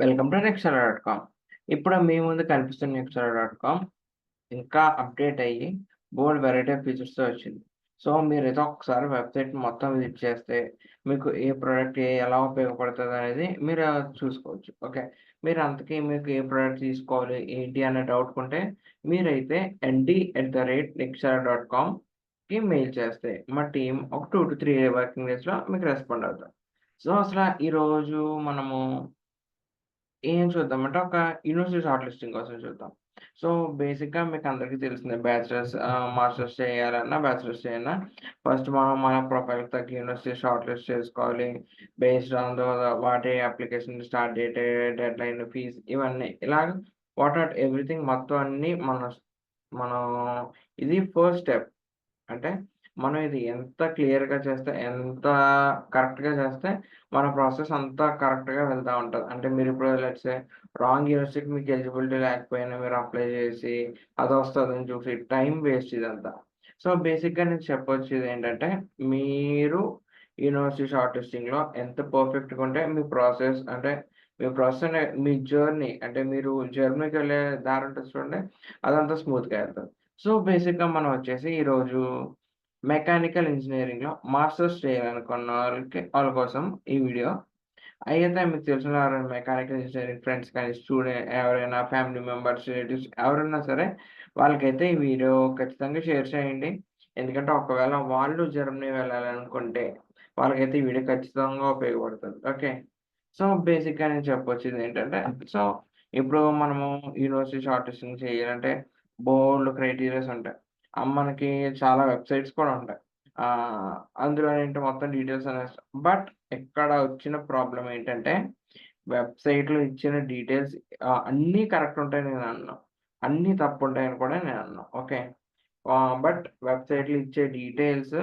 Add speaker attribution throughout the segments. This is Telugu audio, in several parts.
Speaker 1: Welcome to Nextra dot com ఇప్పుడు మీ ముందు కనిపిస్తున్న నెక్స్ట్రా డాట్ కామ్ ఇంకా అప్డేట్ అయ్యి బోల్డ్ వెరైటీ ఆఫ్ ఫీచర్స్తో వచ్చింది. సో మీరు ఏదో ఒకసారి వెబ్సైట్ మొత్తం విజిట్ చేస్తే మీకు ఏ ప్రోడక్ట్ ఎలా ఉపయోగపడుతుంది అనేది మీరు చూసుకోవచ్చు. ఓకే మీరు అంతకీ మీకు ఏ ప్రోడక్ట్ తీసుకోవాలి ఏంటి అనే డౌట్ ఉంటే మీరైతే ND at the rate Nextra dot కామ్కి mail చేస్తే మా టీం ఒక టూ టు త్రీ వర్కింగ్ డేస్లో మీకు రెస్పాండ్ అవుతాం సో అసలు ఈరోజు మనము ఏం చూద్దాం అంటే ఒక యూనివర్సిటీ షార్ట్ లిస్టింగ్ కోసం చూద్దాం. సో బేసిక్గా మీకు అందరికీ తెలిసిందే బ్యాచిలర్స్ మాస్టర్స్ చేయాలన్నా బ్యాచిలర్స్ చేయాలన్నా ఫస్ట్ మనం మన ప్రొఫైల్ తగ్గ యూనివర్సిటీ షార్ట్ లిస్ట్ చేసుకోవాలి. బేస్డ్ ఆన్ ద వాటి application start date deadline fees ఇవన్నీ. ఇలాగ వాట్ నాట్ ఎవ్రీథింగ్ మొత్తం అన్ని మన మనం ఇది ఫస్ట్ స్టెప్. అంటే మనం ఇది ఎంత క్లియర్గా చేస్తే ఎంత కరెక్ట్గా చేస్తే మన ప్రాసెస్ అంతా కరెక్ట్గా వెళ్తూ ఉంటుంది. అంటే మీరు ఇప్పుడు లెట్సే రాంగ్ యూనివర్సిటీ మీకు ఎలిజిబిలిటీ లేకపోయినా మీరు అప్లై చేసి అది వస్తుందని చూసి టైం వేస్ట్ ఇదంతా. సో బేసిక్గా నేను చెప్పొచ్చేది ఏంటంటే మీరు యూనివర్సిటీ షార్ట్ లిస్టింగ్లో ఎంత పర్ఫెక్ట్గా ఉంటే మీ ప్రాసెస్ అంటే మీ ప్రాసెస్ అంటే మీ జర్నీ అంటే మీరు జర్నీకి వెళ్ళే దారి ఉంటుంది చూడండి అదంతా స్మూత్గా వెళ్తుంది. సో బేసిక్గా మనం వచ్చేసి ఈరోజు మెకానికల్ ఇంజనీరింగ్లో మాస్టర్స్ చేయాలనుకున్న వాళ్ళకి వాళ్ళ కోసం ఈ వీడియో. అయితే మీకు తెలిసిన ఎవరైనా మెకానికల్ ఇంజనీరింగ్ ఫ్రెండ్స్ కానీ స్టూడెంట్ ఎవరైనా ఫ్యామిలీ మెంబర్స్ రిలేటివ్స్ ఎవరైనా సరే వాళ్ళకైతే ఈ వీడియో ఖచ్చితంగా షేర్ చేయండి. ఎందుకంటే ఒకవేళ వాళ్ళు జర్మనీ వెళ్ళాలనుకుంటే వాళ్ళకైతే ఈ వీడియో ఖచ్చితంగా ఉపయోగపడుతుంది. ఓకే? సో బేసిక్గా నేను చెప్పొచ్చింది ఏంటంటే సో ఇప్పుడు మనము యూనివర్సిటీ షార్ట్ లిస్టింగ్ చేయాలంటే బోల్డ్ క్రైటీరియాస్ ఉంటాయి. మనకి చాలా వెబ్సైట్స్ కూడా ఉంటాయి. అందులో ఏంటి మొత్తం డీటెయిల్స్ అనేసి బట్ ఇక్కడ వచ్చిన ప్రాబ్లం ఏంటంటే వెబ్సైట్లో ఇచ్చిన డీటెయిల్స్ అన్నీ కరెక్ట్ ఉంటాయి నేను అన్నా. అన్నీ తప్పు ఉంటాయని కూడా నేను అన్నా. ఓకే? బట్ వెబ్సైట్లో ఇచ్చే డీటెయిల్స్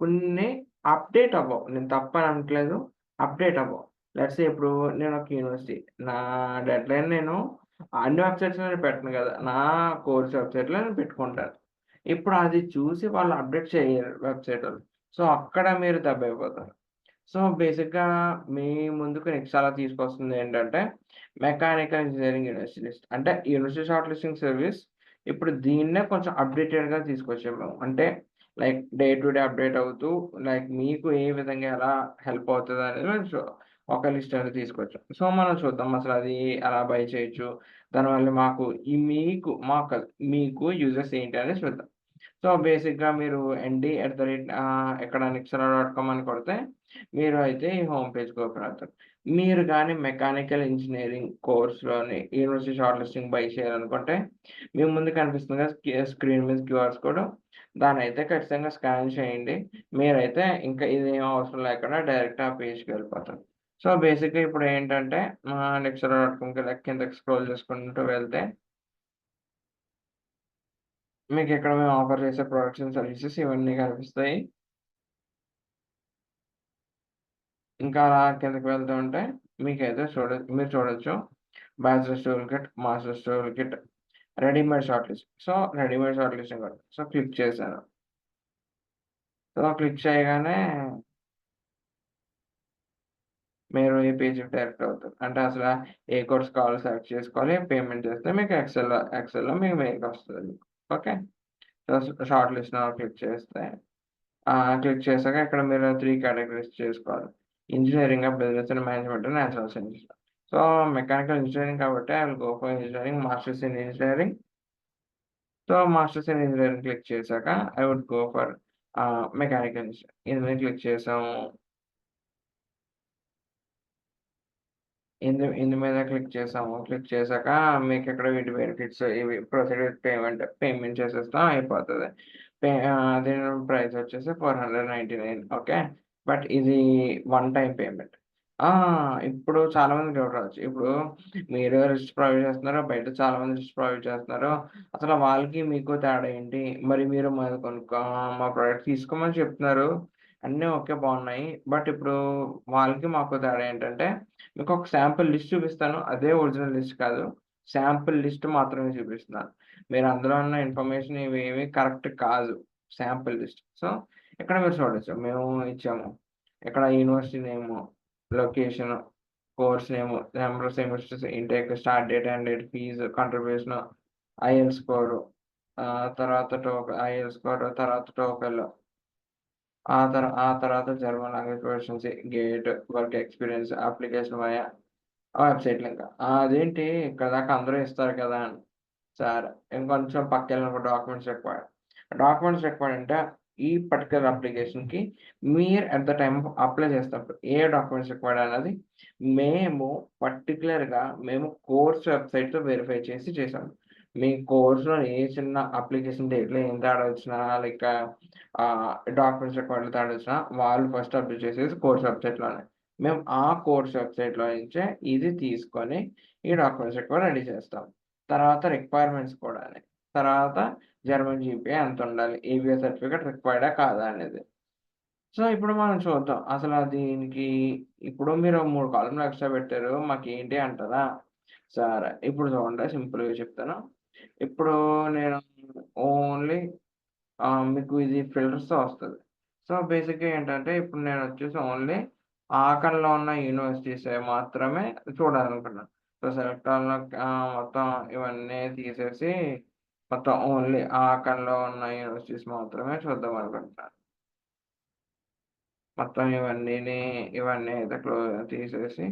Speaker 1: కొన్ని అప్డేట్ అవ్వవు. నేను తప్పని అనట్లేదు. అప్డేట్ అవ్వవు. లెట్స్ ఇప్పుడు నేను ఒక యూనివర్సిటీ నా డెడ్ లైన్ నేను అన్ని వెబ్సైట్స్ నేను పెట్టను కదా. నా కోర్స్ వెబ్సైట్లో నేను పెట్టుకుంటాను. ఇప్పుడు అది చూసి వాళ్ళు అప్డేట్ చేయరు వెబ్సైట్ వాళ్ళు. సో అక్కడ మీరు దెబ్బైపోతారు సో బేసిక్గా మీ ముందుకు నెక్స్ట్ అలా తీసుకొస్తుంది ఏంటంటే మెకానికల్ ఇంజనీరింగ్ యూనివర్సిటీ లిస్ట్ అంటే యూనివర్సిటీ షార్ట్ లిస్టింగ్ సర్వీస్ ఇప్పుడు దీన్నే కొంచెం అప్డేటెడ్గా తీసుకొచ్చాము అంటే like day to day update అవుతూ లైక్ మీకు ఏ విధంగా ఎలా హెల్ప్ అవుతుంది అనేది మేము ఒక లిస్ట్ అనేది తీసుకొచ్చాం. సో మనం చూద్దాం అసలు అది ఎలా బై చేయొచ్చు. దానివల్ల మాకు ఈ మీకు మాకు మీకు యూజెస్ ఏంటి అనేది చూద్దాం. సో బేసిక్గా మీరు ఎన్డి ఎట్ ద రేట్ ఎక్కడ నిక్సరా డాట్ కామ్ అని కొడితే మీరు అయితే ఈ హోమ్ పేజ్కి ఓపెన్ అవుతారు మీరు కానీ మెకానికల్ ఇంజనీరింగ్ కోర్స్లోని యూనివర్సిటీ షార్ట్ లిస్టింగ్ బై చేయాలనుకుంటే మీ ముందు కనిపిస్తుంది కదా స్క్రీన్ మీద క్యూఆర్స్ కూడా దాని అయితే ఖచ్చితంగా స్కాన్ చేయండి. మీరైతే ఇంకా ఇదేం అవసరం లేకుండా డైరెక్ట్ ఆ పేజ్కి వెళ్ళిపోతారు. సో బేసిక్గా ఇప్పుడు ఏంటంటే నెక్స్ట్ డాట్ కామ్కి కింద స్క్రోల్ చేసుకుంటూ వెళ్తే మీకు ఇక్కడ మేము ఆఫర్ చేసే ప్రొడక్ట్స్ అండ్ సర్వీసెస్ ఇవన్నీ కనిపిస్తాయి. ఇంకా అలా కిందకి వెళ్తూ ఉంటే మీకైతే చూడ మీరు చూడొచ్చు. Bachelor store kit master store kit readymade shortlist so readymade shortlist కూడా సో క్లిక్ చేశాను. సో క్లిక్ చేయగానే మీరు ఈ పేజ్ డైరెక్ట్ అవుతారు. అంటే అసలు ఏ కోర్స్ కావాలో సెలెక్ట్ చేసుకోవాలి పేమెంట్ చేస్తే మీకు ఎక్సెల్ ఎక్సెల్లో మీకు మెయిల్ వస్తుంది. ఓకే షార్ట్ లిస్ట్ క్లిక్ చేస్తే క్లిక్ చేశాక ఇక్కడ మీరు త్రీ కేటగిరీస్ చేసుకోవాలి. Engineering business and management natural science so mechanical engineering కాబట్టి I will go for engineering masters in engineering so masters in engineering click చేశాక I would go for mechanical engineering engineering click చేసాము. ఇందు ఇందు మీద క్లిక్ చేసాము. క్లిక్ చేశాక మీకు ఇక్కడ వీటి బెనిఫిట్స్ ఇవి ప్రొసీడర్ పేమెంట్ పేమెంట్ చేసేస్తాం అయిపోతుంది. పే దీని ప్రైస్ వచ్చేసి four hundred ninety nine okay but ఇది వన్ టైం పేమెంట్ ఇప్పుడు చాలా మంది డౌట్ రావచ్చు. ఇప్పుడు మీరు రిస్ట్ ప్రొవైడ్ చేస్తున్నారు బయట చాలా మంది రిస్ట్ ప్రొవైడ్ చేస్తున్నారు. అసలు వాళ్ళకి మీకు తేడా ఏంటి? మరి మీరు మా కొనుక్కో మా ప్రోడక్ట్ తీసుకోమని చెప్తున్నారు. అన్నీ ఓకే బాగున్నాయి. బట్ ఇప్పుడు వాళ్ళకి మాకు తేడా ఏంటంటే మీకు ఒక శాంపుల్ లిస్ట్ చూపిస్తాను. అదే ఒరిజినల్ లిస్ట్ కాదు. శాంపుల్ లిస్ట్ మాత్రమే చూపిస్తున్నాను. మీరు అందులో ఉన్న ఇన్ఫర్మేషన్ ఇవేవి కరెక్ట్ కాదు. Sample list. సో ఇక్కడ మీరు చూడొచ్చు. మేము ఇచ్చాము. ఇక్కడ university name location course name number semesters intake start date end date fee contribution IL score తర్వాత టోక ఐఎల్ స్కోర్ తర్వాత టోకెల్ ఆ తర్వాత ఆ తర్వాత German language proficiency GATE work experience application via website link. అదేంటి? ఇక్కడ దాకా అందరూ ఇస్తారు కదా అని. సార్ ఇంకొంచెం పక్కన డాక్యుమెంట్స్ రిక్వైర్డ్ డాక్యుమెంట్స్ రిక్వైర్డ్ అంటే ఈ పర్టికులర్ అప్లికేషన్కి మీరు అట్ ద టైం అప్లై చేసినప్పుడు ఏ డాక్యుమెంట్స్ రిక్వైర్డ్ అనేది మేము పర్టికులర్గా మేము కోర్స్ వెబ్సైట్తో వెరిఫై చేసి చేసాము. మీ కోర్సులో ఏ చిన్న అప్లికేషన్ డేట్లో ఏం తేడా వచ్చినా లైక్ డాక్యుమెంట్స్ రిక్వైర్డ్ తేడా వచ్చినా వాళ్ళు ఫస్ట్ అప్డేట్ చేసేసి కోర్స్ వెబ్సైట్లోనే మేము ఆ కోర్స్ వెబ్సైట్లో నుంచే ఇది తీసుకొని ఈ డాక్యుమెంట్స్ రికార్డ్ రెడీ చేస్తాం. తర్వాత రిక్వైర్మెంట్స్ కూడా తర్వాత జర్మన్ జీపీఏ ఎంత ఉండాలి ఏబిఏ సర్టిఫికేట్ రిక్వైర్డా కాదా అనేది. సో ఇప్పుడు మనం చూద్దాం. అసలు దీనికి ఇప్పుడు మీరు మూడు కాలంలో ఎక్స్ట్రా పెట్టారు మాకు ఏంటి అంటారా సరే ఇప్పుడు చూడండి సింపుల్గా చెప్తాను. ఇప్పుడు నేను ఓన్లీ మీకు ఇది ఫిల్టర్స్తో వస్తుంది. సో బేసిక్గా ఏంటంటే ఇప్పుడు నేను వచ్చేసి ఓన్లీ ఆకల్లో ఉన్న యూనివర్సిటీస్ మాత్రమే చూడాలనుకుంటున్నాను సో సెలెక్ట్ మొత్తం ఇవన్నీ తీసేసి మొత్తం ఓన్లీ ఆకల్లో ఉన్న యూనివర్సిటీస్ మాత్రమే చూద్దాం అనుకుంటున్నాను మొత్తం ఇవన్నీ ఇవన్నీ అయితే క్లోజ్ తీసేసి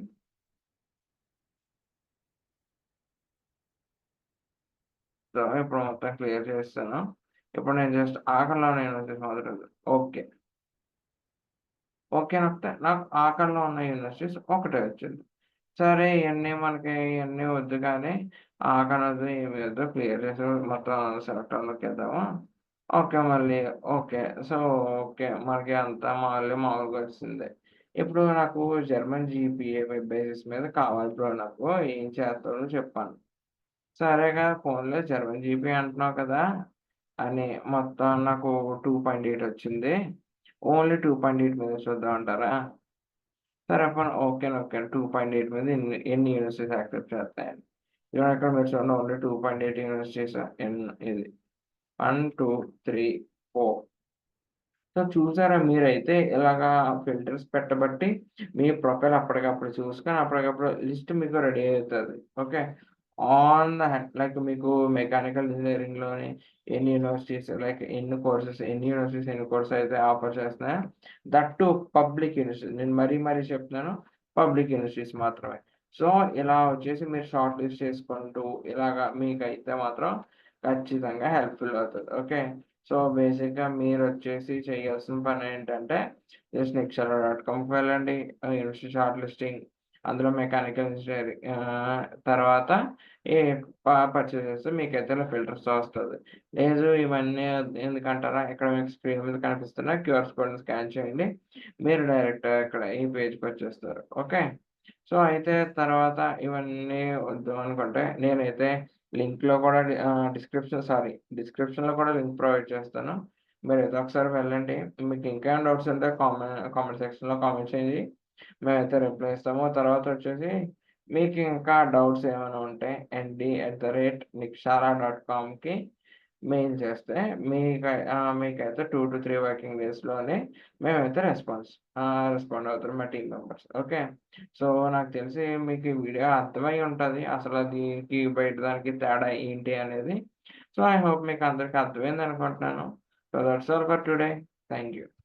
Speaker 1: సో ఇప్పుడు మొత్తం క్లియర్ చేస్తాను ఇప్పుడు నేను జస్ట్ ఆకల్లో నేను వచ్చేసి మొదటి ఓకే. ఓకే నొక్కితే నాకు ఆకల్లో ఉన్న యూనివర్సిటీస్ ఒకటే వచ్చింది. సరే ఇవన్నీ మనకి ఇవన్నీ వద్దు కానీ ఆకలి వద్దు ఏమి వద్దు క్లియర్ చేసి మొత్తం సెలెక్ట్ వెళ్దాము ఓకే మళ్ళీ ఓకే. So okay. మనకి అంతా మళ్ళీ మామూలుగా వచ్చింది. ఇప్పుడు నాకు జర్మన్ జీపీఏ వెబ్ బేసిస్ మీద కావాలి బ్రో నాకు. ఏం చేస్తాడో చెప్పాను సరే కదా ఫోన్లో సెవెన్ జీబీ అంటున్నావు కదా అని మొత్తం నాకు టూ పాయింట్ ఎయిట్ వచ్చింది. ఓన్లీ టూ పాయింట్ ఎయిట్ మీద చూద్దాం అంటారా? సరే అప్పుడు okay okay two point eight మీద ఎన్ని ఎన్ని యూనివర్సిటీస్ యాక్సెప్ట్ చేస్తాయని. ఇక్కడ ఇక్కడ మీరు చూడండి only two point eight universities ఎన్ ఇది. One two three four. So చూసారా మీరైతే ఇలాగా ఫిల్టర్స్ పెట్టబట్టి మీ ప్రొఫైల్ అప్పటికప్పుడు చూసుకొని అప్పటికప్పుడు లిస్ట్ మీకు రెడీ అవుతుంది. ఓకే? ఆన్ ద లైక్ మీకు మెకానికల్ ఇంజనీరింగ్లోని ఎన్ని యూనివర్సిటీస్ లైక్ ఎన్ని కోర్సెస్ ఎన్ని యూనివర్సిటీస్ ఎన్ని కోర్సెస్ అయితే ఆఫర్ చేస్తున్నాయో దట్ టు పబ్లిక్ యూనివర్సిటీస్ నేను మరీ మరీ చెప్తున్నాను పబ్లిక్ యూనివర్సిటీస్ మాత్రమే. సో ఇలా వచ్చేసి మీరు షార్ట్ లిస్ట్ చేసుకుంటూ ఇలాగా మీకైతే మాత్రం ఖచ్చితంగా హెల్ప్ఫుల్ అవుతుంది. ఓకే సో బేసిక్గా మీరు వచ్చేసి చేయాల్సిన పని ఏంటంటే జస్ట్ నిక్షర డాట్ కామ్కి వెళ్ళండి. యూనివర్సిటీ షార్ట్ లిస్టింగ్ అందులో మెకానికల్ ఇంజనీరింగ్ తర్వాత ఏ పర్చేస్ చేస్తే మీకు అయితే ఫిల్టర్స్ వస్తుంది. లేదు ఇవన్నీ ఎందుకంటారా? ఇక్కడ మీకు స్క్రీన్ మీద కనిపిస్తున్న క్యూఆర్ కోడ్ని స్కాన్ చేయండి. మీరు డైరెక్ట్ ఇక్కడ ఈ పేజ్కి వచ్చేస్తారు. ఓకే? సో అయితే తర్వాత ఇవన్నీ వద్దు అనుకుంటే నేనైతే లింక్లో కూడా డిస్క్రిప్షన్ సారీ డిస్క్రిప్షన్లో కూడా లింక్ ప్రొవైడ్ చేస్తాను. మీరు అయితే ఒకసారి వెళ్ళండి. మీకు ఇంకా డౌట్స్ ఉంటే కామెంట్ కామెంట్ సెక్షన్లో కామెంట్ చేయండి. మేమైతే రిప్లై ఇస్తాము. తర్వాత వచ్చేసి మీకు ఇంకా డౌట్స్ ఏమైనా ఉంటే ND at the rate Nikshara dot కామ్కి mail చేస్తే మీకు మీకైతే టూ టు త్రీ వర్కింగ్ డేస్లోనే మేమైతే రెస్పాన్స్ రెస్పాండ్ అవుతారు మా టీం మెంబర్స్ ఓకే సో నాకు తెలిసి మీకు ఈ వీడియో అర్థమై ఉంటుంది. అసలు దీనికి బయట దానికి తేడా ఏంటి అనేది. సో ఐ హోప్ మీకు అందరికీ అర్థమైంది అనుకుంటున్నాను. So that's all for today thank you